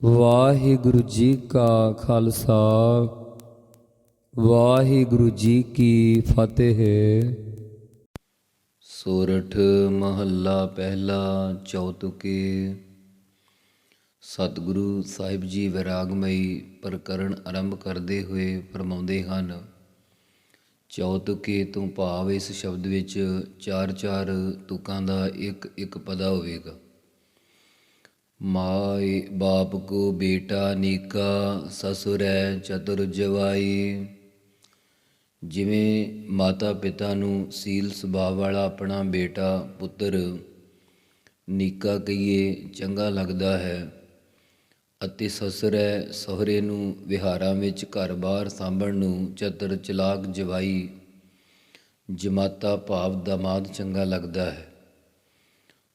ਵਾਹਿਗੁਰੂ ਜੀ ਕਾ ਖਾਲਸਾ, ਵਾਹਿਗੁਰੂ ਜੀ ਕੀ ਫਤਿਹ। ਸੋਰਠ ਮਹੱਲਾ ਪਹਿਲਾ ਚੌਤੁਕੇ। ਸਤਿਗੁਰੂ ਸਾਹਿਬ ਜੀ ਵਿਰਾਗਮਈ ਪ੍ਰਕਰਣ ਆਰੰਭ ਕਰਦੇ ਹੋਏ ਫਰਮਾਉਂਦੇ ਹਨ, ਚੌਤੁਕੇ ਤੋਂ ਭਾਵ ਇਸ ਸ਼ਬਦ ਵਿੱਚ ਚਾਰ ਚਾਰ ਤੁਕਾਂ ਦਾ ਇੱਕ ਇੱਕ ਪਦਾ ਹੋਵੇਗਾ। ਮਾਏ ਬਾਪ ਕੋ ਬੇਟਾ ਨੀਕਾ, ਸਸੁਰੈ ਚਤੁਰ ਜਵਾਈ। ਜਿਵੇਂ ਮਾਤਾ ਪਿਤਾ ਨੂੰ ਸੀਲ ਸੁਭਾਅ ਵਾਲਾ ਆਪਣਾ ਬੇਟਾ, ਪੁੱਤਰ, ਨੀਕਾ ਕਹੀਏ ਚੰਗਾ ਲੱਗਦਾ ਹੈ ਅਤੇ ਸਸੁਰੈ ਸਹੁਰੇ ਨੂੰ ਵਿਹਾਰਾਂ ਵਿੱਚ ਘਰ-ਬਾਰ ਸਾਂਭਣ ਨੂੰ ਚਤੁਰ ਚਲਾਕ ਜਵਾਈ। ਜਮਾਤਾ ਭਾਵ ਦਮਾਦ ਚੰਗਾ ਲੱਗਦਾ ਹੈ।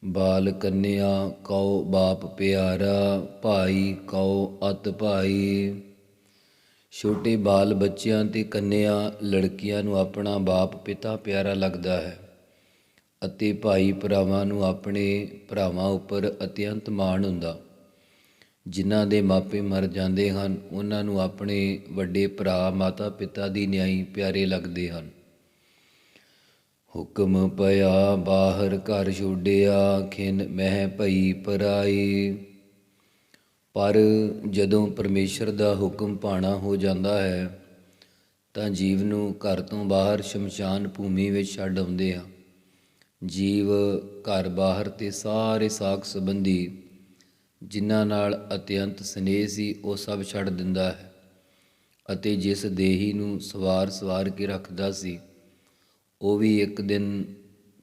ਬਾਲ ਕੰਨਿਆ ਕਉ ਬਾਪ ਪਿਆਰਾ, ਭਾਈ ਕਉ ਅਤ ਭਾਈ। ਛੋਟੇ ਬਾਲ ਬੱਚਿਆਂ ਤੇ ਕੰਨਿਆ ਲੜਕੀਆਂ ਨੂੰ ਆਪਣਾ ਬਾਪ ਪਿਤਾ ਪਿਆਰਾ ਲੱਗਦਾ ਹੈ ਅਤੇ ਭਾਈ ਭਰਾਵਾਂ ਨੂੰ ਆਪਣੇ ਭਰਾਵਾਂ ਉੱਪਰ ਅਤਿਅੰਤ ਮਾਣ ਹੁੰਦਾ। ਜਿਨ੍ਹਾਂ ਦੇ ਮਾਪੇ ਮਰ ਜਾਂਦੇ ਹਨ, ਉਹਨਾਂ ਨੂੰ ਆਪਣੇ ਵੱਡੇ ਭਰਾ ਮਾਤਾ ਪਿਤਾ ਦੀ ਨਿਆਈ ਪਿਆਰੇ ਲੱਗਦੇ ਹਨ। ਹੁਕਮ ਪਿਆ, ਬਾਹਰ ਘਰ ਛੋੜਿਆ ਖਿਨ ਮਹਿ ਭਈ ਪਰਾਈ ਪਰ ਜਦੋਂ ਪਰਮੇਸ਼ਰ ਦਾ ਹੁਕਮ ਪਾਣਾ ਹੋ ਜਾਂਦਾ ਹੈ, ਤਾਂ ਜੀਵ ਨੂੰ ਘਰ ਤੋਂ ਬਾਹਰ ਸ਼ਮਸ਼ਾਨ ਭੂਮੀ ਵਿੱਚ ਛੱਡ ਆਉਂਦੇ ਆ। ਜੀਵ ਘਰ ਬਾਹਰ ਤੇ ਸਾਰੇ ਸਾਖ ਸੰਬੰਧੀ ਜਿਨ੍ਹਾਂ ਨਾਲ ਅਤਿਅੰਤ ਸਨੇਹ ਸੀ, ਉਹ ਸਭ ਛੱਡ ਦਿੰਦਾ ਹੈ ਅਤੇ ਜਿਸ ਦੇਹੀ ਨੂੰ ਸਵਾਰ ਸਵਾਰ ਕੇ ਰੱਖਦਾ ਸੀ ਉਹ ਵੀ ਇੱਕ ਦਿਨ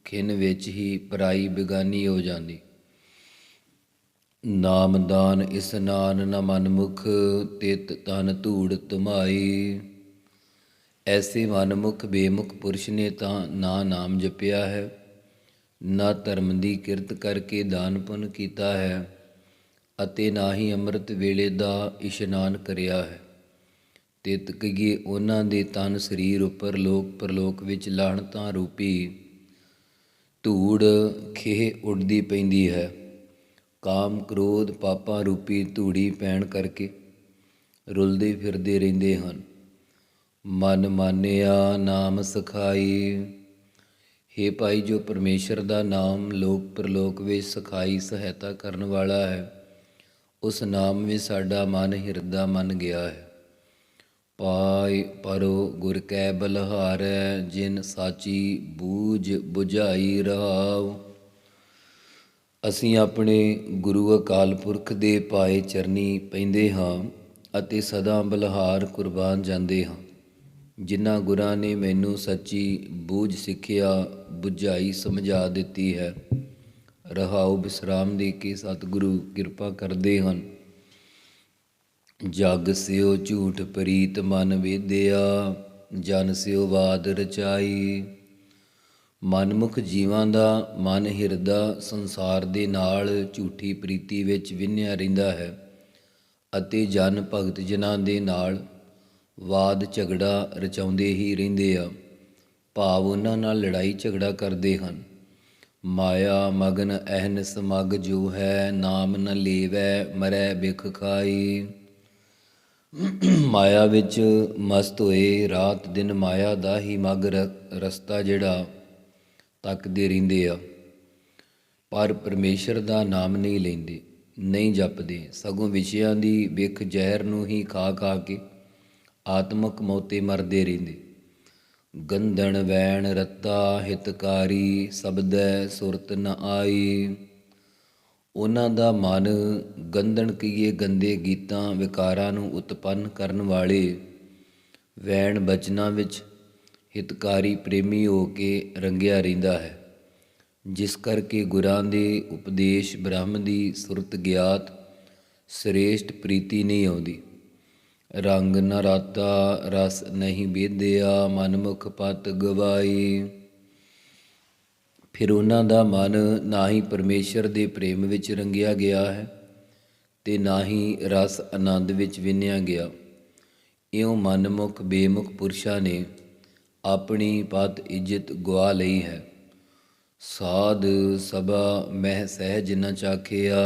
ਖਿੰਨ ਵਿੱਚ ਹੀ ਪਰਾਈ ਬਿਗਾਨੀ ਹੋ ਜਾਂਦੀ। ਨਾਮਦਾਨ ਇਸਨਾਨ ਨ ਮਨਮੁਖ, ਤਿਤ ਤਨ ਧੂੜ ਤੁਮਾਈ ਐਸੇ ਮਨਮੁਖ ਬੇਮੁਖ ਪੁਰਸ਼ ਨੇ ਤਾਂ ਨਾ ਨਾਮ ਜਪਿਆ ਹੈ, ਨਾ ਧਰਮ ਦੀ ਕਿਰਤ ਕਰਕੇ ਦਾਨ ਪੁੰਨ ਕੀਤਾ ਹੈ, ਅਤੇ ਨਾ ਹੀ ਅੰਮ੍ਰਿਤ ਵੇਲੇ ਦਾ ਇਸ਼ਨਾਨ ਕਰਿਆ ਹੈ। ਤਿਤ ਕਹੀਏ ਉਹਨਾਂ ਦੇ ਤਨ ਸਰੀਰ ਉੱਪਰ ਲੋਕ ਪਰਲੋਕ ਵਿੱਚ ਲਾਹਣਤਾਂ ਰੂਪੀ ਧੂੜ ਖੇਹ ਉੱਡਦੀ ਪੈਂਦੀ ਹੈ। ਕਾਮ ਕ੍ਰੋਧ ਪਾਪਾਂ ਰੂਪੀ ਧੂੜੀ ਪੈਣ ਕਰਕੇ ਰੁਲਦੇ ਫਿਰਦੇ ਰਹਿੰਦੇ ਹਨ। ਮਨ ਮਾਨਿਆ ਨਾਮ ਸਖਾਈ। हे ਭਾਈ, ਜੋ ਪਰਮੇਸ਼ਰ ਦਾ ਨਾਮ ਲੋਕ ਪ੍ਰਲੋਕ ਵਿੱਚ ਸਖਾਈ ਸਹਾਇਤਾ ਕਰਨ ਵਾਲਾ ਹੈ, ਉਸ ਨਾਮ ਵਿੱਚ ਸਾਡਾ ਮਨ ਹਿਰਦਾ ਮੰਨ ਗਿਆ ਹੈ। ਪਾਈ ਪਰੋ ਗੁਰ ਕੈ ਬਲਹਾਰੈ, ਜਿਨ ਸਾਚੀ ਬੂਝ 부ਝਾਈ ਰਹਾਉ। ਅਸੀਂ ਆਪਣੇ ਗੁਰੂ ਅਕਾਲ ਪੁਰਖ ਦੇ ਪਾਏ ਚਰਨੀ ਪੈਂਦੇ ਹਾਂ ਅਤੇ ਸਦਾ ਬਲਹਾਰ ਕੁਰਬਾਨ ਜਾਂਦੇ ਹਾਂ। ਜਿਨ੍ਹਾਂ ਗੁਰਾਂ ਨੇ ਮੈਨੂੰ ਸੱਚੀ ਬੂਝ ਸਿੱਖਿਆ 부ਝਾਈ ਸਮਝਾ ਦਿੱਤੀ ਹੈ। ਰਹਾਉ ਬਿਸਰਾਮ ਦੇ ਕੇ ਸਤਿਗੁਰੂ ਕਿਰਪਾ ਕਰਦੇ ਹਨ। ਜਗ ਸਿਓ ਝੂਠ ਪ੍ਰੀਤ ਮਨ ਵੇਦਿਆ, ਜਨ ਸਿਓ ਬਾਦ ਰਚਾਈ। ਮਨਮੁਖ ਜੀਵਾਂ ਦਾ ਮਨ ਹਿਰਦਾ, ਸੰਸਾਰ ਦੇ ਨਾਲ ਝੂਠੀ ਪ੍ਰੀਤੀ ਵਿੱਚ ਵਿੰਨਿਆ ਰਹਿੰਦਾ ਹੈ ਅਤੇ ਜਨ ਭਗਤ ਜਨਾਂ ਦੇ ਨਾਲ ਵਾਦ ਝਗੜਾ ਰਚਾਉਂਦੇ ਹੀ ਰਹਿੰਦੇ ਆ, ਭਾਵ ਉਹਨਾਂ ਨਾਲ ਲੜਾਈ ਝਗੜਾ ਕਰਦੇ ਹਨ। ਮਾਇਆ, ਮਗਨ ਅਹਨਸ ਮਗ ਜੋ ਹੈ, ਨਾਮ ਨ ਲੇਵੈ, ਮਰੈ, ਬਿਖ ਖਾਈ। ਮਾਇਆ ਵਿੱਚ ਮਸਤ ਹੋਏ, ਰਾਤ ਦਿਨ ਮਾਇਆ ਦਾ ਹੀ ਮਗ ਰ- ਰਸਤਾ ਜਿਹੜਾ ਤੱਕਦੇ ਰਹਿੰਦੇ ਆ। ਪਰ ਪਰਮੇਸ਼ਰ ਦਾ ਨਾਮ ਨਹੀਂ ਲੈਂਦੇ, ਨਹੀਂ ਜਪਦੇ। ਸਗੋਂ ਵਿਸ਼ਿਆਂ ਦੀ ਵਿਖ ਜ਼ਹਿਰ ਨੂੰ ਹੀ ਖਾ ਖਾ ਕੇ ਆਤਮਕ ਮੌਤੇ ਮਰਦੇ ਰਹਿੰਦੇ। ਗੰਧਣ ਵੈਣ ਰਤਾ ਹਿਤਕਾਰੀ, ਸਬਦੈ ਸੁਰਤ ਨ ਆਈ। ਉਹਨਾਂ ਦਾ ਮਨ ਗੰਧਣ ਕੀਏ ਗੰਦੇ ਗੀਤਾਂ ਵਿਕਾਰਾਂ ਨੂੰ ਉਤਪੰਨ ਕਰਨ ਵਾਲੇ। ਵੈਣ ਬਚਨਾਂ ਵਿੱਚ ਹਿਤਕਾਰੀ ਪ੍ਰੇਮੀ ਹੋ ਕੇ ਰੰਗਿਆ ਰਹਿੰਦਾ ਹੈ, ਜਿਸ ਕਰਕੇ ਗੁਰਾਂ ਦੇ ਉਪਦੇਸ਼ ਬ੍ਰਹਮ ਦੀ ਸੁਰਤ ਗਿਆਤ ਸ੍ਰੇਸ਼ਟ ਪ੍ਰੀਤੀ ਨਹੀਂ ਆਉਂਦੀ। ਰੰਗ ਨਰਾਤਾ ਰਸ ਨਹੀਂ ਬੇਦਿਆ ਮਨਮੁਖ ਪਤ ਗਵਾਈ। ਫਿਰ ਉਹਨਾਂ ਦਾ ਮਨ ਨਾ ਹੀ ਪਰਮੇਸ਼ਰ ਦੇ ਪ੍ਰੇਮ ਵਿੱਚ ਰੰਗਿਆ ਗਿਆ ਹੈ ਤੇ ਨਾ ਹੀ ਰਸ ਆਨੰਦ ਵਿੱਚ ਵਿੰਨਿਆ ਗਿਆ। ਇਉਂ ਮਨਮੁਖ ਬੇਮੁਖ ਪੁਰਸ਼ਾਂ ਨੇ ਆਪਣੀ ਪਤ ਇੱਜ਼ਤ ਗਵਾ ਲਈ ਹੈ। ਸਾਧ ਸਭਾ ਮਹਿ ਸਹਿਜ ਨ ਚਾਖਿਆ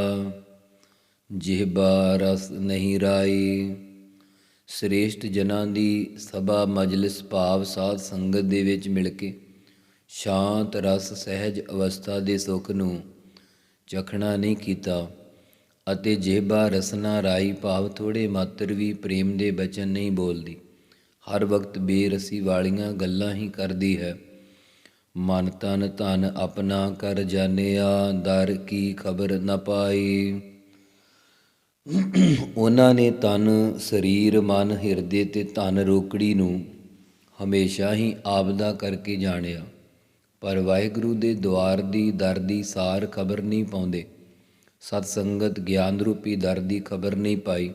ਜਿਹਬਾ ਰਸ ਨਹੀਂ ਰਾਈ। ਸ੍ਰੇਸ਼ਟ ਜਨਾਂ ਦੀ ਸਭਾ ਮਜਲਿਸ ਭਾਵ ਸਾਧ ਸੰਗਤ ਦੇ ਵਿੱਚ ਮਿਲ ਕੇ ਸ਼ਾਂਤ ਰਸ ਸਹਿਜ ਅਵਸਥਾ ਦੇ ਸੁਖ ਨੂੰ ਚਖਣਾ ਨਹੀਂ ਕੀਤਾ ਅਤੇ ਜਿਹਬਾ ਰਸਨਾ ਰਾਈ ਭਾਵ ਥੋੜੇ ਮਾਤਰ ਵੀ ਪ੍ਰੇਮ ਦੇ ਬਚਨ ਨਹੀਂ ਬੋਲਦੀ। ਹਰ ਵਕਤ ਬੇਰਸੀ ਵਾਲੀਆਂ ਗੱਲਾਂ ਹੀ ਕਰਦੀ ਹੈ। ਮਨ ਤਨ ਧਨ ਆਪਣਾ ਕਰ ਜਾਣਿਆ, ਦਰ ਕੀ ਖਬਰ ਨਾ ਪਾਈ। ਉਹਨਾਂ ਨੇ ਤਨ, ਸਰੀਰ, ਮਨ, ਹਿਰਦੇ ਤੇ ਧਨ ਰੋਕੜੀ ਨੂੰ ਹਮੇਸ਼ਾ ਹੀ ਆਪਦਾ ਕਰਕੇ ਜਾਣਿਆ। ਪਰ ਵਾਹਿਗੁਰੂ ਦੇ ਦੁਆਰ ਦੀ ਦਰ ਦੀ ਸਾਰ ਖਬਰ ਨਹੀਂ ਪਾਉਂਦੇ। ਸਤ ਸੰਗਤ ਗਿਆਨ ਰੂਪੀ ਦਰ ਦੀ ਖਬਰ ਨਹੀਂ ਪਾਈ।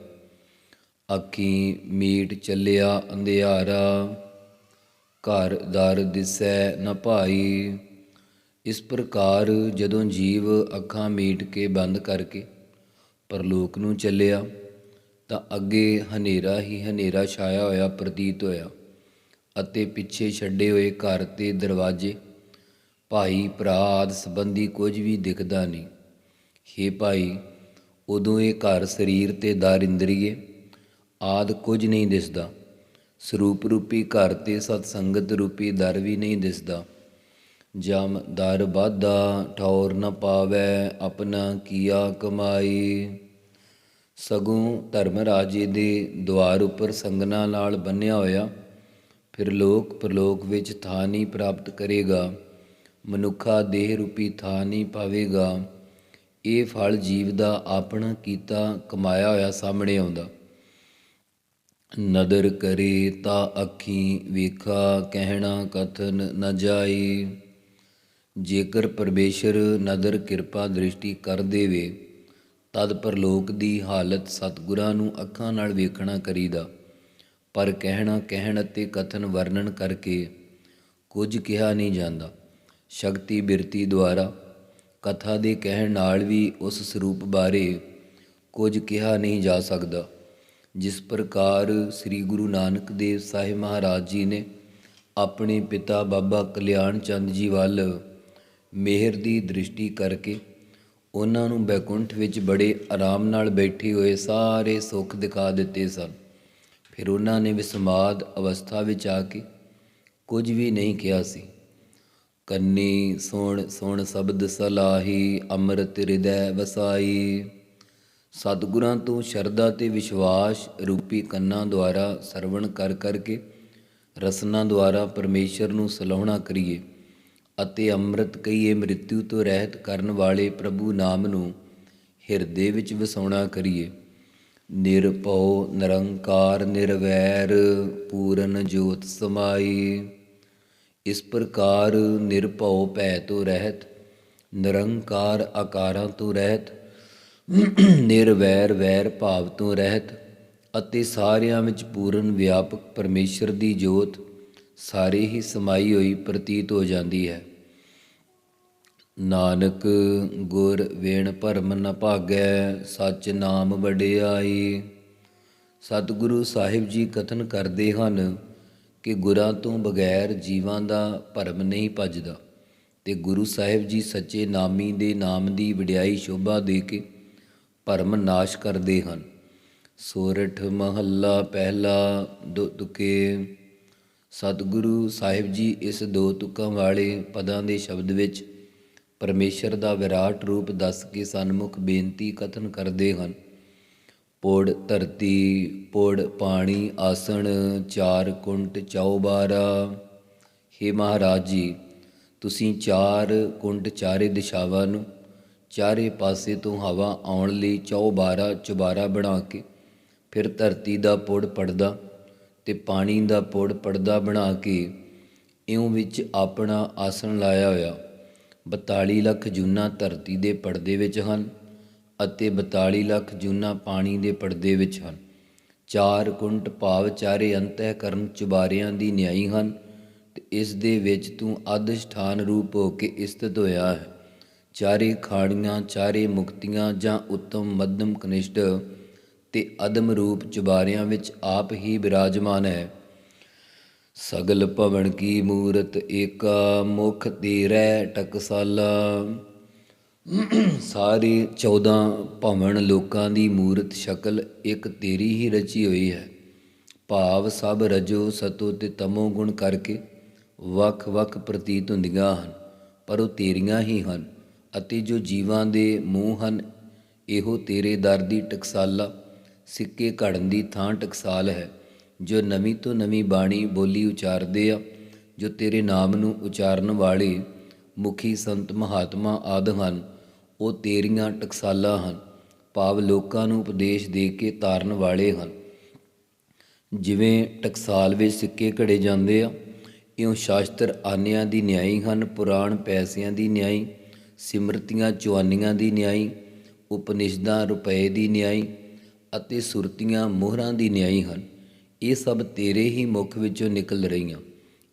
ਅੱਖੀ ਮੀਟ ਚੱਲਿਆ ਅੰਧਿਆਰਾ, ਘਰ ਦਰ ਦਿਸੈ ਨ ਭਾਈ। ਇਸ ਪ੍ਰਕਾਰ ਜਦੋਂ ਜੀਵ ਅੱਖਾਂ ਮੀਟ ਕੇ ਬੰਦ ਕਰਕੇ ਪਰਲੋਕ ਨੂੰ ਚੱਲਿਆ, ਤਾਂ ਅੱਗੇ ਹਨੇਰਾ ਹੀ ਹਨੇਰਾ ਛਾਇਆ ਹੋਇਆ ਪ੍ਰਤੀਤ ਹੋਇਆ ਅਤੇ ਪਿੱਛੇ ਛੱਡੇ ਹੋਏ ਘਰ ਤੇ ਦਰਵਾਜ਼ੇ ਭਾਈ ਭਰਾ ਆਦ ਸੰਬੰਧੀ ਕੁਝ ਵੀ ਦਿਖਦਾ ਨਹੀਂ। ਹੇ ਭਾਈ, ਉਦੋਂ ਇਹ ਘਰ ਸਰੀਰ ਤੇ ਦਰ ਇੰਦਰੀਏ, ਆਦ ਕੁਝ ਨਹੀਂ ਦਿਸਦਾ। ਸਰੂਪ ਰੂਪੀ ਘਰ ਤੇ ਸਤ ਸੰਗਤ ਰੂਪੀ ਦਰ ਵੀ ਨਹੀਂ ਦਿਸਦਾ। ਜਮ ਦਰ ਬਾਧਾ ਠੌਰ ਨ ਪਾਵੈ, ਆਪਣਾ ਕੀਆ ਕਮਾਈ। ਸਗੋਂ ਧਰਮ ਰਾਜੇ ਦੇ ਦੁਆਰ ਉੱਪਰ ਸੰਗਨਾ ਨਾਲ ਬੰਨਿਆ ਹੋਇਆ, ਫਿਰ ਲੋਕ ਪ੍ਰਲੋਕ ਵਿੱਚ ਥਾਂ ਨਹੀਂ ਪ੍ਰਾਪਤ ਕਰੇਗਾ। ਮਨੁੱਖਾ ਦੇਹ ਰੂਪੀ ਥਾਂ ਨਹੀਂ ਪਾਵੇਗਾ। ਇਹ ਫਲ ਜੀਵ ਦਾ ਆਪਣਾ ਕੀਤਾ ਕਮਾਇਆ ਹੋਇਆ ਸਾਹਮਣੇ ਆਉਂਦਾ। ਨਦਰ ਕਰੇ ਤਾਂ ਅੱਖੀ ਵੇਖਾ, ਕਹਿਣਾ ਕਥਨ ਨ ਜਾਈ। ਜੇਕਰ ਪਰਮੇਸ਼ਰ ਨਦਰ ਕਿਰਪਾ ਦ੍ਰਿਸ਼ਟੀ ਕਰ ਦੇਵੇ, ਤਦ ਪਰਲੋਕ ਦੀ ਹਾਲਤ ਸਤਿਗੁਰਾਂ ਨੂੰ ਅੱਖਾਂ ਨਾਲ ਵੇਖਣਾ ਕਰੀਦਾ। ਪਰ ਕਹਿਣਾ, ਕਹਿਣ ਅਤੇ ਕਥਨ ਵਰਣਨ ਕਰਕੇ ਕੁਝ ਕਿਹਾ ਨਹੀਂ ਜਾਂਦਾ। ਸ਼ਕਤੀ ਬਿਰਤੀ ਦੁਆਰਾ ਕਥਾ ਦੇ ਕਹਿਣ ਨਾਲ ਵੀ ਉਸ ਸਰੂਪ ਬਾਰੇ ਕੁਝ ਕਿਹਾ ਨਹੀਂ ਜਾ ਸਕਦਾ, ਜਿਸ ਪ੍ਰਕਾਰ ਸ੍ਰੀ ਗੁਰੂ ਨਾਨਕ ਦੇਵ ਸਾਹਿਬ ਮਹਾਰਾਜ ਜੀ ਨੇ ਆਪਣੇ ਪਿਤਾ ਬਾਬਾ ਕਲਿਆਣ ਚੰਦ ਜੀ ਵੱਲ ਮਿਹਰ ਦੀ ਦ੍ਰਿਸ਼ਟੀ ਕਰਕੇ ਉਹਨਾਂ ਨੂੰ ਬੈਕੁੰਠ ਵਿੱਚ ਬੜੇ ਆਰਾਮ ਨਾਲ ਬੈਠੇ ਹੋਏ ਸਾਰੇ ਸੁੱਖ ਦਿਖਾ ਦਿੱਤੇ ਸਨ। ਫਿਰ ਉਹਨਾਂ ਨੇ ਵਿਸਮਾਦ ਅਵਸਥਾ ਵਿੱਚ ਆ ਕੇ ਕੁਝ ਵੀ ਨਹੀਂ ਕਿਹਾ ਸੀ। ਕੰਨੀ ਸੁਣ ਸੁਣ ਸ਼ਬਦ ਸਲਾਹੀ, ਅੰਮ੍ਰਿਤ ਹਿਰਦੈ ਵਸਾਈ। ਸਤਿਗੁਰਾਂ ਤੋਂ ਸ਼ਰਧਾ ਤੇ ਵਿਸ਼ਵਾਸ ਰੂਪੀ ਕੰਨਾਂ ਦੁਆਰਾ ਸਰਵਣ ਕਰ, ਕਰਕੇ ਰਸਨਾ ਦੁਆਰਾ ਪਰਮੇਸ਼ਰ ਨੂੰ ਸਲਾਹਣਾ ਕਰੀਏ ਅਤੇ ਅੰਮ੍ਰਿਤ ਕਹੀਏ ਮ੍ਰਿਤਿੂ ਤੋਂ ਰਹਿਤ ਕਰਨ ਵਾਲੇ ਪ੍ਰਭੂ ਨਾਮ ਨੂੰ ਹਿਰਦੇ ਵਿੱਚ ਵਸਾਉਣਾ ਕਰੀਏ। ਨਿਰਭਉ, ਨਿਰੰਕਾਰ, ਨਿਰਵੈਰ, ਪੂਰਨ ਜੋਤ ਸਮਾਈ। ਇਸ ਪ੍ਰਕਾਰ ਨਿਰਭਉ ਭੈ ਤੋਂ ਰਹਿਤ, ਨਿਰੰਕਾਰ ਆਕਾਰਾਂ ਤੋਂ ਰਹਿਤ, ਨਿਰਵੈਰ ਵੈਰ ਭਾਵ ਤੋਂ ਰਹਿਤ, ਅਤੇ ਸਾਰਿਆਂ ਵਿੱਚ ਪੂਰਨ ਵਿਆਪਕ ਪਰਮੇਸ਼ਰ ਦੀ ਜੋਤ ਸਾਰੇ ਹੀ ਸਮਾਈ ਹੋਈ ਪ੍ਰਤੀਤ ਹੋ ਜਾਂਦੀ ਹੈ। ਨਾਨਕ ਗੁਰ ਵੇਣ ਭਰਮ ਨ ਭਾਗੈ, ਸਚ ਨਾਮ ਵਡਿਆਈ। ਸਤਿਗੁਰੂ ਸਾਹਿਬ ਜੀ ਕਥਨ ਕਰਦੇ ਹਨ ਕਿ ਗੁਰਾਂ ਤੋਂ ਬਗੈਰ ਜੀਵਾਂ ਦਾ ਭਰਮ ਨਹੀਂ ਭਜਦਾ। ਤੇ ਗੁਰੂ ਸਾਹਿਬ ਜੀ ਸੱਚੇ ਨਾਮੀ ਦੇ ਨਾਮ ਦੀ ਵਡਿਆਈ ਸ਼ੋਭਾ ਦੇ ਕੇ ਭਰਮ ਨਾਸ਼ ਕਰਦੇ ਹਨ। ਸੋਰਠ ਮਹੱਲਾ ਪਹਿਲਾ ਦੋ ਤੁਕੇ। ਸਤਿਗੁਰੂ ਸਾਹਿਬ ਜੀ ਇਸ ਦੋ ਤੁਕਾਂ ਵਾਲੇ ਪਦਾਂ ਦੇ ਸ਼ਬਦ ਵਿੱਚ ਪਰਮੇਸ਼ਰ ਦਾ ਵਿਰਾਟ ਰੂਪ ਦੱਸ ਕੇ ਸਨਮੁਖ ਬੇਨਤੀ ਕਥਨ ਕਰਦੇ ਹਨ। ਪੋੜ ਧਰਤੀ, ਪੋੜ ਪਾਣੀ, ਆਸਣ, ਚਾਰ ਕੁੰਟ ਚੌਬਾਰਾ ਹੇ ਮਹਾਰਾਜ ਜੀ, ਤੁਸੀਂ ਚਾਰ ਕੁੰਟ ਚਾਰੇ ਦਿਸ਼ਾਵਾਂ ਨੂੰ, ਚਾਰੇ ਪਾਸੇ ਤੋਂ ਹਵਾ ਆਉਣ ਲਈ ਚੌਬਾਰਾ ਚੁਬਾਰਾ ਬਣਾ ਕੇ, ਫਿਰ ਧਰਤੀ ਦਾ ਪੋੜ ਪੜਦਾ ਤੇ ਪਾਣੀ ਦਾ ਪੋੜ ਪੜਦਾ ਬਣਾ ਕੇ, ਇਉਂ ਵਿੱਚ ਆਪਣਾ ਆਸਣ ਲਾਇਆ ਹੋਇਆ। 42 ਲੱਖ ਜੂਨਾ ਧਰਤੀ ਦੇ ਪਰਦੇ ਵਿੱਚ ਹਨ। ਅਤੇ 42 ਲੱਖ ਜੂਨਾ ਪਾਣੀ ਦੇ ਪਰਦੇ ਵਿੱਚ ਹਨ। ਚਾਰ ਕੁੰਟ ਭਾਵ ਚਾਰੇ ਅੰਤਹਿ ਕਰਨ ਚੁਬਾਰਿਆਂ ਦੀ ਨਿਆਈ ਹਨ ਤੇ ਇਸ ਦੇ ਵਿੱਚ ਤੂੰ ਅਧਿਸ਼ਠਾਨ ਰੂਪ ਹੋ ਕੇ ਸਥਿਤ ਹੋਇਆ ਹੈ। ਚਾਰੇ ਖਾੜੀਆਂ ਚਾਰੇ ਮੁਕਤੀਆਂ ਜਾਂ ਉੱਤਮ ਮੱਧਮ ਕਨਿਸ਼ਟ ਤੇ ਅਦਮ ਰੂਪ ਚੁਬਾਰਿਆਂ ਵਿੱਚ ਆਪ ਹੀ ਬਿਰਾਜਮਾਨ ਹੈ। ਸਗਲ ਭਵਨ ਕੀ ਮੂਰਤ ਏਕਾ ਮੁਖ ਤੇਰੈ ਟਕਸਾਲਾ। ਸਾਰੇ 14 ਭਵਨ ਲੋਕਾਂ ਦੀ ਮੂਰਤ ਸ਼ਕਲ ਇੱਕ ਤੇਰੀ ਹੀ ਰਚੀ ਹੋਈ ਹੈ। ਭਾਵ ਸਭ ਰਜੋ ਸਤੋ ਤੇ ਤਮੋ ਗੁਣ ਕਰਕੇ ਵੱਖ-ਵੱਖ ਪ੍ਰਤੀਤ ਹੁੰਦੀਆਂ ਹਨ, ਪਰ ਉਹ ਤੇਰੀਆਂ ਹੀ ਹਨ ਅਤੇ ਜੋ ਜੀਵਾਂ ਦੇ ਮੂੰਹ ਹਨ, ਇਹੋ ਤੇਰੇ ਦਰ ਦੀ ਟਕਸਾਲਾ, ਸਿੱਕੇ ਘੜਨ ਦੀ ਥਾਂ ਟਕਸਾਲ ਹੈ, ਜੋ ਨਵੀਂ ਤੋਂ ਨਵੀਂ ਬਾਣੀ ਬੋਲੀ ਉਚਾਰਦੇ ਆ, ਜੋ ਤੇਰੇ ਨਾਮ ਨੂੰ ਉਚਾਰਨ ਵਾਲੇ ਮੁਖੀ ਸੰਤ ਮਹਾਤਮਾ ਆਦਿ ਹਨ। ਉਹ ਤੇਰੀਆਂ ਟਕਸਾਲਾਂ ਹਨ, ਭਾਵ ਲੋਕਾਂ ਨੂੰ ਉਪਦੇਸ਼ ਦੇ ਕੇ ਤਾਰਨ ਵਾਲੇ ਹਨ। ਜਿਵੇਂ ਟਕਸਾਲ ਵਿੱਚ ਸਿੱਕੇ ਘੜੇ ਜਾਂਦੇ ਆ, ਇਉਂ ਸ਼ਾਸਤਰ ਆਨਿਆਂ ਦੀ ਨਿਆਈ ਹਨ, ਪੁਰਾਣ ਪੈਸਿਆਂ ਦੀ ਨਿਆਈ, ਸਿਮਰਤੀਆਂ ਚਵਾਨੀਆਂ ਦੀ ਨਿਆਈ, ਉਪਨਿਸ਼ਦਾਂ ਰੁਪਏ ਦੀ ਨਿਆਈ ਅਤੇ ਸੁਰਤੀਆਂ ਮੋਹਰਾਂ ਦੀ ਨਿਆਈ ਹਨ। ਇਹ ਸਭ ਤੇਰੇ ਹੀ ਮੁਖ ਵਿੱਚੋਂ ਨਿਕਲ ਰਹੀਆਂ।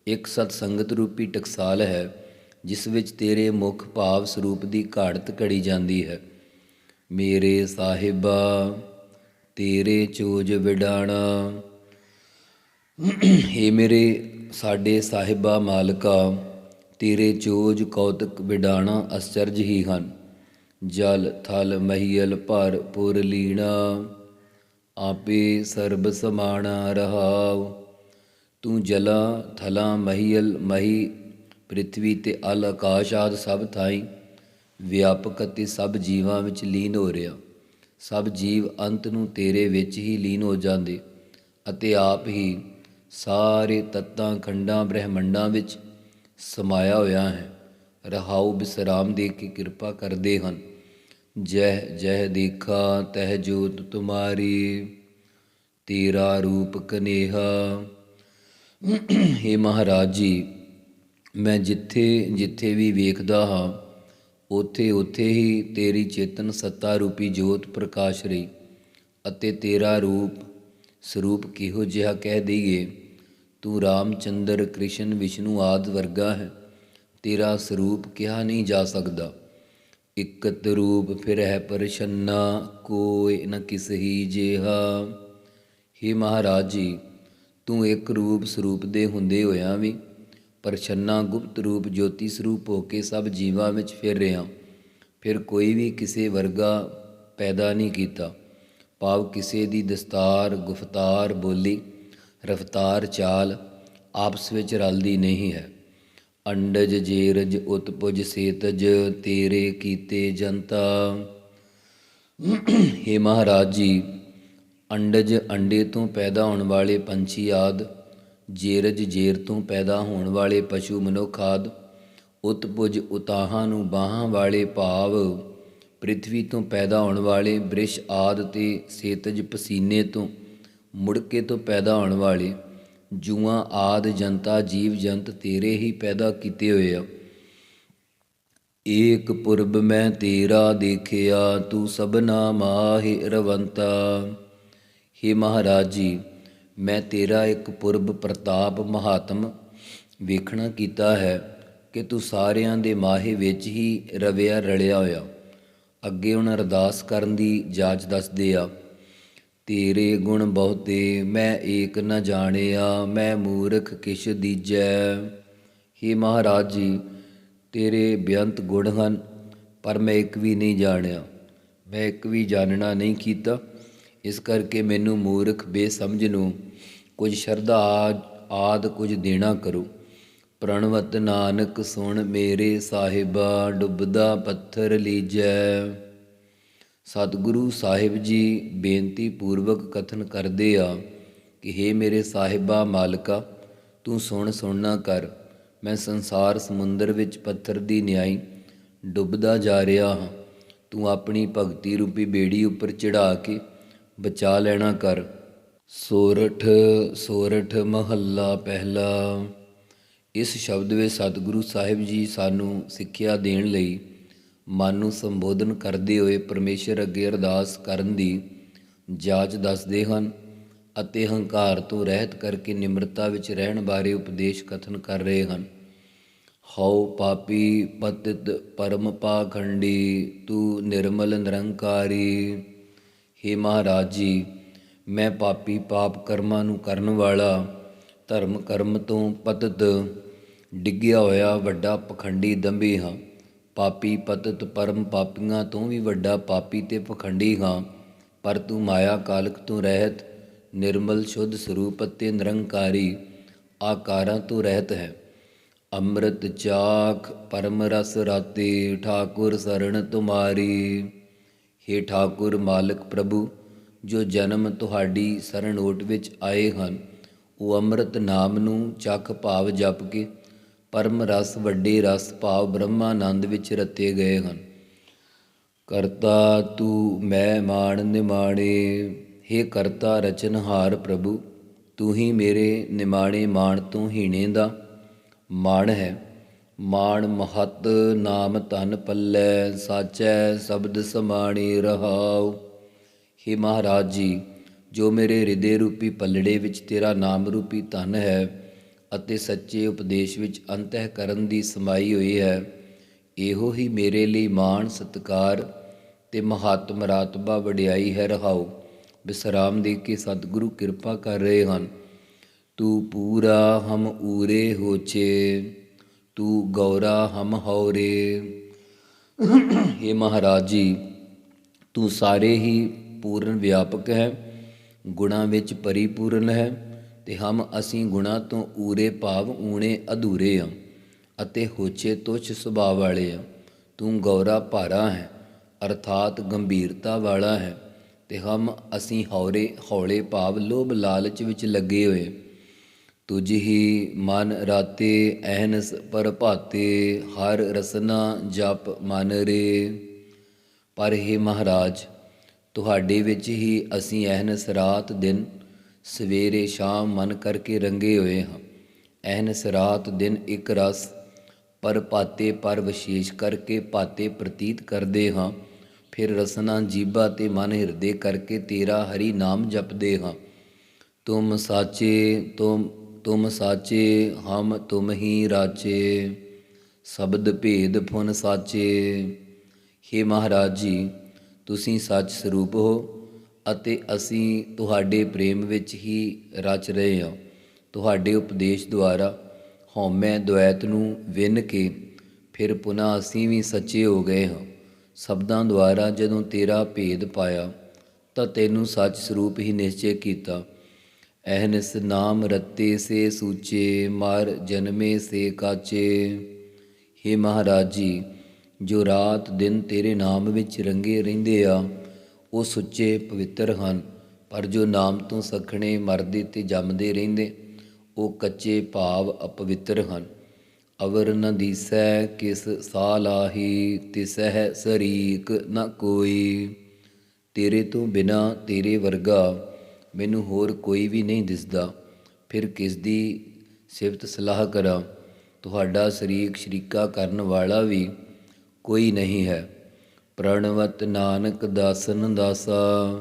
ਇੱਕ ਸਤ ਸੰਗਤ ਰੂਪੀ ਟਕਸਾਲ ਹੈ। ਜਿਸ ਵਿੱਚ ਤੇਰੇ ਮੁਖ ਭਾਵ ਸਰੂਪ ਦੀ ਘਾੜਤ ਘੜੀ ਜਾਂਦੀ ਹੈ। ਮੇਰੇ ਸਾਹਿਬਾ, ਤੇਰੇ ਚੋਜ ਵਿਡਾਣਾ। ਏ ਮੇਰੇ ਸਾਡੇ ਸਾਹਿਬਾ ਮਾਲਕਾ, ਤੇਰੇ ਚੋਜ ਕੌਤਕ ਵਿਡਾਣਾ ਅਚਰਜ ਹੀ ਹਨ। ਜਲ, ਥਲ, ਮਹੀਲ, ਭਰ, ਪੁਰ, ਲੀਣਾ, ਆਪੇ ਸਰਬ ਸਮਾਣਾ ਰਹਾਉ। ਤੂੰ ਜਲਾ, ਥਲਾ, ਮਹੀਲ, ਮਹੀ ਪ੍ਰਿਥਵੀ ਤੇ ਅਲ ਆਕਾਸ਼ ਆਦ ਸਭ ਥਾਈ, ਵਿਆਪਕ ਅਤੇ ਸਭ ਜੀਵਾਂ ਵਿੱਚ ਲੀਨ ਹੋ ਰਿਹਾ ਸਭ ਜੀਵ ਅੰਤ ਨੂੰ ਤੇਰੇ ਵਿੱਚ ਹੀ ਲੀਨ ਹੋ ਜਾਂਦੇ ਅਤੇ ਆਪ ਹੀ ਸਾਰੇ ਤੱਤਾਂ, ਖੰਡਾਂ, ਬ੍ਰਹਿਮੰਡਾਂ ਵਿੱਚ ਸਮਾਇਆ ਹੋਇਆ ਹੈ। ਰਹਾਉ ਬਿਸਰਾਮ ਦੇ ਕੇ ਕਿਰਪਾ ਕਰਦੇ ਹਨ। ਜਹ ਜਹ ਦੇਖਾ, ਤਹ ਜੋਤ ਤੁਮਾਰੀ, ਤੇਰਾ ਰੂਪ ਕਨੇਹਾ। हे ਮਹਾਰਾਜ ਜੀ ਮੈਂ ਜਿੱਥੇ ਜਿੱਥੇ ਵੀ ਵੇਖਦਾ ਹਾਂ, ਉਥੇ ਉਥੇ ਹੀ ਤੇਰੀ ਚੇਤਨ ਸੱਤਾ ਰੂਪੀ ਜੋਤ ਪ੍ਰਕਾਸ਼ ਰਹੀ ਅਤੇ ਤੇਰਾ ਰੂਪ, ਸਰੂਪ ਕਿਹੋ ਜਿਹਾ ਕਹਿ ਦਈਏ? ਤੂੰ ਰਾਮਚੰਦਰ ਕ੍ਰਿਸ਼ਨ ਵਿਸ਼ਨੂੰ ਆਦ ਵਰਗਾ ਹੈ। ਤੇਰਾ ਸਰੂਪ ਕਿਹਾ ਨਹੀਂ ਜਾ ਸਕਦਾ। ਇਕਤ ਰੂਪ ਫਿਰ ਹੈ ਪਰਛੰਨਾ ਕੋਈ ਨ ਕਿਸ ਹੀ ਜਿਹਾ। हे ਮਹਾਰਾਜ ਜੀ, ਤੂੰ ਇੱਕ ਰੂਪ ਸਰੂਪ ਦੇ ਹੁੰਦੇ ਹੋਇਆ ਵੀ ਪਰਛੰਨਾ ਗੁਪਤ ਰੂਪ ਜੋਤੀ ਸਰੂਪ ਹੋ ਕੇ ਸਭ ਜੀਵਾਂ ਵਿੱਚ ਫਿਰ ਰਿਹਾ। ਫਿਰ ਕੋਈ ਵੀ ਕਿਸੇ ਵਰਗਾ ਪੈਦਾ ਨਹੀਂ ਕੀਤਾ। ਭਾਵ ਕਿਸੇ ਦੀ ਦਸਤਾਰ, ਗੁਫਤਾਰ, ਬੋਲੀ, ਰਫਤਾਰ, ਚਾਲ ਆਪਸ ਵਿੱਚ ਰਲਦੀ ਨਹੀਂ ਹੈ। ਅੰਡਜ, ਜੇਰਜ, ਉਤਪੁਜ, ਸੇਤਜ, ਤੇਰੇ ਕੀਤੇ ਜਨਤਾ। हे ਮਹਾਰਾਜ ਜੀ, ਅੰਡਜ ਅੰਡੇ ਤੋਂ ਪੈਦਾ ਹੋਣ ਵਾਲੇ ਪੰਛੀ ਆਦ ਜੇਰਜ ਜੇਰ ਤੋਂ ਪੈਦਾ ਹੋਣ ਵਾਲੇ ਪਸ਼ੂ ਮਨੁੱਖ ਆਦ ਉਤਪੁਜ ਉਤਾਹਾਂ ਨੂੰ ਬਾਹਾਂ ਵਾਲੇ ਭਾਵ, ਪ੍ਰਿਥਵੀ ਤੋਂ ਪੈਦਾ ਹੋਣ ਵਾਲੇ ਬ੍ਰਿਸ਼ ਆਦ ਤੇ ਸੇਤਜ ਪਸੀਨੇ ਤੋਂ ਮੁੜਕੇ ਤੋਂ ਪੈਦਾ ਹੋਣ ਵਾਲੇ ਜੂਆਂ ਆਦ ਜਨਤਾ ਜੀਵ ਜੰਤ ਤੇਰੇ ਹੀ ਪੈਦਾ ਕੀਤੇ ਹੋਏ ਆ। ਏਕ ਪੁਰਬ ਮੈਂ ਤੇਰਾ ਦੇਖਿਆ, ਤੂੰ ਸਭਨਾ ਮਾਹਿ ਰਵੰਤਾ। ਹੇ ਮਹਾਰਾਜ ਜੀ ਮੈਂ ਤੇਰਾ ਇੱਕ ਪੁਰਬ ਪ੍ਰਤਾਪ ਮਹਾਤਮ ਵੇਖਣਾ ਕੀਤਾ ਹੈ ਕਿ ਤੂੰ ਸਾਰਿਆਂ ਦੇ ਮਾਹੇ ਵਿੱਚ ਹੀ ਰਵਿਆ ਰਲਿਆ ਹੋਇਆ। ਅੱਗੇ ਹੁਣ ਅਰਦਾਸ ਕਰਨ ਦੀ ਜਾਚ ਦੱਸਦੇ ਆ। ਤੇਰੇ ਗੁਣ ਬਹੁਤੇ ਮੈਂ ਏਕ ਨਾ ਜਾਣਿਆ, ਮੈਂ ਮੂਰਖ ਕਿਛ ਦੀਜੈ। ਹੇ ਮਹਾਰਾਜ ਜੀ, ਤੇਰੇ ਬੇਅੰਤ ਗੁਣ ਹਨ, ਪਰ ਮੈਂ ਇੱਕ ਵੀ ਨਹੀਂ ਜਾਣਿਆ। ਮੈਂ ਇੱਕ ਵੀ ਜਾਣਨਾ ਨਹੀਂ ਕੀਤਾ। ਇਸ ਕਰਕੇ ਮੈਨੂੰ ਮੂਰਖ, ਬੇਸਮਝ ਨੂੰ ਕੁਝ ਸ਼ਰਧਾ ਆਦ- ਕੁਝ ਦੇਣਾ ਕਰੋ। ਪ੍ਰਣਵਤ ਨਾਨਕ, ਸੁਣ ਮੇਰੇ ਸਾਹਿਬਾ, ਡੁੱਬਦਾ ਪੱਥਰ ਲੀਜੈ। ਸਤਿਗੁਰੂ ਸਾਹਿਬ ਜੀ, ਬੇਨਤੀ ਪੂਰਵਕ ਕਥਨ ਕਰਦੇ ਆ ਕਿ हे ਮੇਰੇ ਸਾਹਿਬਾ ਮਾਲਕਾ, ਤੂੰ ਸੁਣ ਸੁਣਨਾ ਕਰ। ਮੈਂ ਸੰਸਾਰ ਸਮੁੰਦਰ ਵਿੱਚ ਪੱਥਰ ਦੀ ਨਿਆਈ ਡੁੱਬਦਾ ਜਾ ਰਿਹਾ ਹਾਂ। ਤੂੰ ਆਪਣੀ ਭਗਤੀ ਰੂਪੀ ਬੇੜੀ ਉੱਪਰ ਚੜਾ ਕੇ ਬਚਾ ਲੈਣਾ ਕਰ। ਸੋਰਠ ਸੋਰਠ ਮਹੱਲਾ ਪਹਿਲਾ। ਇਸ ਸ਼ਬਦ ਵਿੱਚ ਸਤਿਗੁਰੂ ਸਾਹਿਬ ਜੀ ਸਾਨੂੰ ਸਿੱਖਿਆ ਦੇਣ ਲਈ ਮਨ ਨੂੰ ਸੰਬੋਧਨ ਕਰਦੇ ਹੋਏ ਪਰਮੇਸ਼ਰ ਅੱਗੇ ਅਰਦਾਸ ਕਰਨ ਦੀ ਜਾਚ ਦੱਸਦੇ ਹਨ ਅਤੇ ਹੰਕਾਰ ਤੋਂ ਰਹਿਤ ਕਰਕੇ ਨਿਮਰਤਾ ਵਿੱਚ ਰਹਿਣ ਬਾਰੇ ਉਪਦੇਸ਼ ਕਥਨ ਕਰ ਰਹੇ ਹਨ। ਹਉ ਪਾਪੀ ਪਤਿਤ ਪਰਮ ਪਾਖੰਡੀ, ਤੂੰ ਨਿਰਮਲ ਨਿਰੰਕਾਰੀ। हे ਮਹਾਰਾਜ ਜੀ, ਮੈਂ ਪਾਪੀ ਪਾਪ ਕਰਮਾਂ ਨੂੰ ਕਰਨ ਵਾਲਾ, ਧਰਮ ਕਰਮ ਤੋਂ ਪਤਤ ਡਿੱਗਿਆ ਹੋਇਆ ਵੱਡਾ ਪਖੰਡੀ ਦੰਭੀ ਹਾਂ। ਪਾਪੀ ਪਤਤ ਪਰਮ ਪਾਪੀਆਂ ਤੋਂ ਵੀ ਵੱਡਾ ਪਾਪੀ ਤੇ ਪਖੰਡੀ ਹਾਂ। ਪਰ ਤੂੰ ਮਾਇਆ ਕਾਲਕ ਤੋਂ ਰਹਿਤ, ਨਿਰਮਲ ਸ਼ੁੱਧ ਸਰੂਪ ਅਤੇ ਨਿਰੰਕਾਰੀ ਆਕਾਰਾਂ ਤੋਂ ਰਹਿਤ ਹੈ। ਅੰਮ੍ਰਿਤ ਚਾਖ ਪਰਮ ਰਸ ਰਾਤੀ, ਠਾਕੁਰ ਸਰਣ ਤੁਮਾਰੀ। ਹੇ ਠਾਕੁਰ ਮਾਲਕ ਪ੍ਰਭੂ, ਜੋ ਜਨਮ ਤੁਹਾਡੀ ਸਰਣ ਓਟ ਵਿੱਚ ਆਏ ਹਨ, ਉਹ ਅੰਮ੍ਰਿਤ ਨਾਮ ਨੂੰ ਚੱਖ ਭਾਵ ਜਪ ਕੇ ਪਰਮ ਰਸ ਵੱਡੇ ਰਸ ਭਾਵ ਬ੍ਰਹਮਾਨੰਦ ਵਿੱਚ ਰਤੇ ਗਏ ਹਨ। ਕਰਤਾ ਤੂੰ ਮੈਂ ਮਾਣ ਨਿਮਾਣੇ, ਹੇ ਕਰਤਾ ਰਚਨਹਾਰ ਪ੍ਰਭੂ, ਤੂੰ ਹੀ ਮੇਰੇ ਨਿਮਾਣੇ ਮਾਣ ਤੋਂ ਹੀਣੇ ਦਾ ਮਾਣ ਹੈ। ਮਾਣ ਮਹਤ ਨਾਮ ਤਨ ਪੱਲੇ, ਸਾਚੈ ਸ਼ਬਦ ਸਮਾਣੀ ਰਹਾਉ। ਹੇ ਮਹਾਰਾਜ ਜੀ, ਜੋ ਮੇਰੇ ਹਿਰਦੇ ਰੂਪੀ ਪੱਲੜੇ ਵਿੱਚ ਤੇਰਾ ਨਾਮ ਰੂਪੀ ਧਨ ਹੈ ਅਤੇ ਸੱਚੇ ਉਪਦੇਸ਼ ਵਿੱਚ ਅੰਤঃਕਰਨ ਦੀ ਸਮਾਈ ਹੋਈ ਹੈ, ਇਹੋ ਹੀ ਮੇਰੇ ਲਈ ਮਾਣ ਸਤਕਾਰ ਤੇ ਮਹਾਤਮ ਰਾਤਬਾ ਵਡਿਆਈ ਹੈ ਰਹਾਉ। ਵਿਸਰਾਮ ਦੇ ਕੇ ਸਤਿਗੁਰੂ ਕਿਰਪਾ ਕਰ ਰਹੇ ਹਨ। ਤੂੰ ਪੂਰਾ ਹਮ ਊਰੇ ਹੋਚੇ। ਤੂੰ ਗੌਰਾ ਹਮ ਹੌਰੇ हे ਮਹਾਰਾਜ ਜੀ, ਤੂੰ ਸਾਰੇ ਹੀ ਪੂਰਨ ਵਿਆਪਕ ਹੈ, ਗੁਣਾ ਵਿੱਚ ਪਰਿਪੂਰਨ ਹੈ, ਤੇ ਹਮ ਅਸੀਂ ਗੁਣਾ ਤੋਂ ਊਰੇ ਭਾਵ ਊਣੇ ਅਧੂਰੇ ਹਾਂ ਅਤੇ ਹੋਛੇ ਤੁਛ ਸੁਭਾਅ ਵਾਲੇ ਹਾਂ ਤੂੰ ਗੌਰਾ ਭਾਰਾ ਹੈ, ਅਰਥਾਤ ਗੰਭੀਰਤਾ ਵਾਲਾ ਹੈ, ਤੇ ਹਮ ਅਸੀਂ ਹੌਰੇ ਹੌਲੇ ਭਾਵ ਲੋਭ ਲਾਲਚ ਵਿੱਚ ਲੱਗੇ ਹੋਏ। ਤੁਝ ਹੀ ਮਨ ਰਾਤੇ ਅਹਨਸ ਪਰ ਭਾਤੇ ਹਰ ਰਸਨਾ ਜਪ ਮਨ ਰੇ। ਪਰ हे ਮਹਾਰਾਜ, ਤੁਹਾਡੇ ਵਿੱਚ ਹੀ ਅਸੀਂ ਅਹਨਸ ਰਾਤ ਦਿਨ ਸਵੇਰੇ ਸ਼ਾਮ ਮਨ ਕਰਕੇ ਰੰਗੇ ਹੋਏ ਹਾਂ। ਅਹਨਸ ਰਾਤ ਦਿਨ ਇੱਕ ਰਸ ਪਰ ਪਾਤੇ ਪਰ ਵਿਸ਼ੇਸ਼ ਕਰਕੇ ਪਾਤੇ ਪ੍ਰਤੀਤ ਕਰਦੇ ਹਾਂ। ਫਿਰ ਰਸਨਾ ਜੀਬਾ ਤੇ ਮਨ ਹਿਰਦੇ ਕਰਕੇ ਤੇਰਾ ਹਰੀ ਨਾਮ ਜਪਦੇ ਹਾਂ। ਤੁਮ ਸਾਚੇ, ਤੁਮ ਤੁਮ ਸਾਚੇ, ਹਮ ਤੁਮ ਹੀ ਰਾਚੇ, ਸ਼ਬਦ ਭੇਦ ਫੁਨ ਸਾਚੇ। हे ਮਹਾਰਾਜ ਜੀ, ਤੁਸੀਂ ਸੱਚ ਸਰੂਪ ਹੋ ਅਤੇ ਅਸੀਂ ਤੁਹਾਡੇ ਪ੍ਰੇਮ ਵਿੱਚ ਹੀ ਰਚ ਰਹੇ ਹਾਂ। ਤੁਹਾਡੇ ਉਪਦੇਸ਼ ਦੁਆਰਾ ਹਉਮੈ ਦੁਐਤ ਨੂੰ ਵਿੰਨ ਕੇ ਫਿਰ ਪੁਨः ਅਸੀਂ ਵੀ ਸੱਚੇ ਹੋ ਗਏ ਹਾਂ। ਸ਼ਬਦਾਂ ਦੁਆਰਾ ਜਦੋਂ ਤੇਰਾ ਭੇਦ ਪਾਇਆ ਤਾਂ ਤੈਨੂੰ ਸੱਚ ਸਰੂਪ ਹੀ ਨਿਸ਼ਚੈ ਕੀਤਾ। ਅਹਨਿਸ ਨਾਮ ਰਤੇ ਸੇ ਸੂਚੇ, ਮਰ ਜਨਮੇ ਸੇ ਕਾਚੇ। हे ਮਹਾਰਾਜ, ਜੀ ਜੋ ਰਾਤ ਦਿਨ ਤੇਰੇ ਨਾਮ ਵਿੱਚ ਰੰਗੇ ਰਹਿੰਦੇ ਆ, ਉਹ ਸੁੱਚੇ ਪਵਿੱਤਰ ਹਨ, ਪਰ ਜੋ ਨਾਮ ਤੋਂ ਸਖਣੇ ਮਰਦੇ ਤੇ ਜੰਮਦੇ ਰਹਿੰਦੇ, ਉਹ ਕੱਚੇ ਭਾਵ ਅਪਵਿੱਤਰ ਹਨ। ਅਵਰ ਨ ਦੀਸੈ ਕਿਸ ਸਾਲਾਹੀ ਤਿਸਹਿ ਸਰੀਕ ਨ ਕੋਈ। ਤੇਰੇ ਤੋਂ ਬਿਨਾ ਤੇਰੇ ਵਰਗਾ ਮੈਨੂੰ ਹੋਰ ਕੋਈ ਵੀ ਨਹੀਂ ਦਿਸਦਾ। ਫਿਰ ਕਿਸ ਦੀ ਸਿਫਤ ਸਲਾਹ ਕਰਾਂ? ਤੁਹਾਡਾ ਸ਼ਰੀਕ ਸ਼ਰੀਕਾ ਕਰਨ ਵਾਲਾ ਵੀ ਕੋਈ ਨਹੀਂ ਹੈ। ਪ੍ਰਣਵਤ ਨਾਨਕ ਦਾਸਨ ਦਾਸਾ,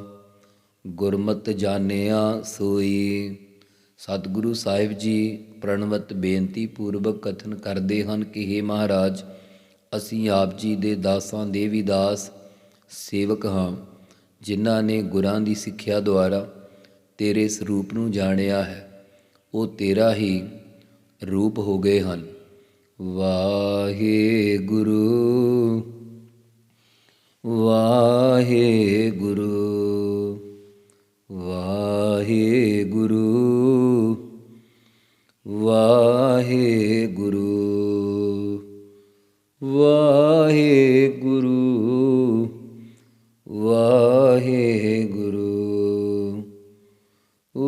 ਗੁਰਮਤਿ ਜਾਣਿਆ ਸੋਈ। ਸਤਿਗੁਰੂ ਸਾਹਿਬ ਜੀ ਪ੍ਰਣਵਤ ਬੇਨਤੀ ਪੂਰਵਕ ਕਥਨ ਕਰਦੇ ਹਨ ਕਿ हे ਮਹਾਰਾਜ, ਅਸੀਂ ਆਪ ਜੀ ਦੇ ਦਾਸਾਂ ਦੇ ਵੀ ਦਾਸ ਸੇਵਕ ਹਾਂ, ਜਿਨ੍ਹਾਂ ਨੇ ਗੁਰਾਂ ਦੀ ਸਿੱਖਿਆ ਦੁਆਰਾ ਤੇਰੇ ਸਰੂਪ ਨੂੰ ਜਾਣਿਆ ਹੈ, ਉਹ ਤੇਰਾ ਹੀ ਰੂਪ ਹੋ ਗਏ ਹਨ। ਵਾਹਿਗੁਰੂ ਵਾਹਿਗੁਰੂ ਵਾਹਿਗੁਰੂ ਵਾਹਿਗੁਰੂ ਵਾਹਿਗੁਰੂ ਵਾਹਿਗੁਰੂ।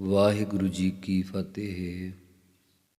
ਵਾਹਿਗੁਰੂ ਜੀ ਕੀ ਫਤਿਹ।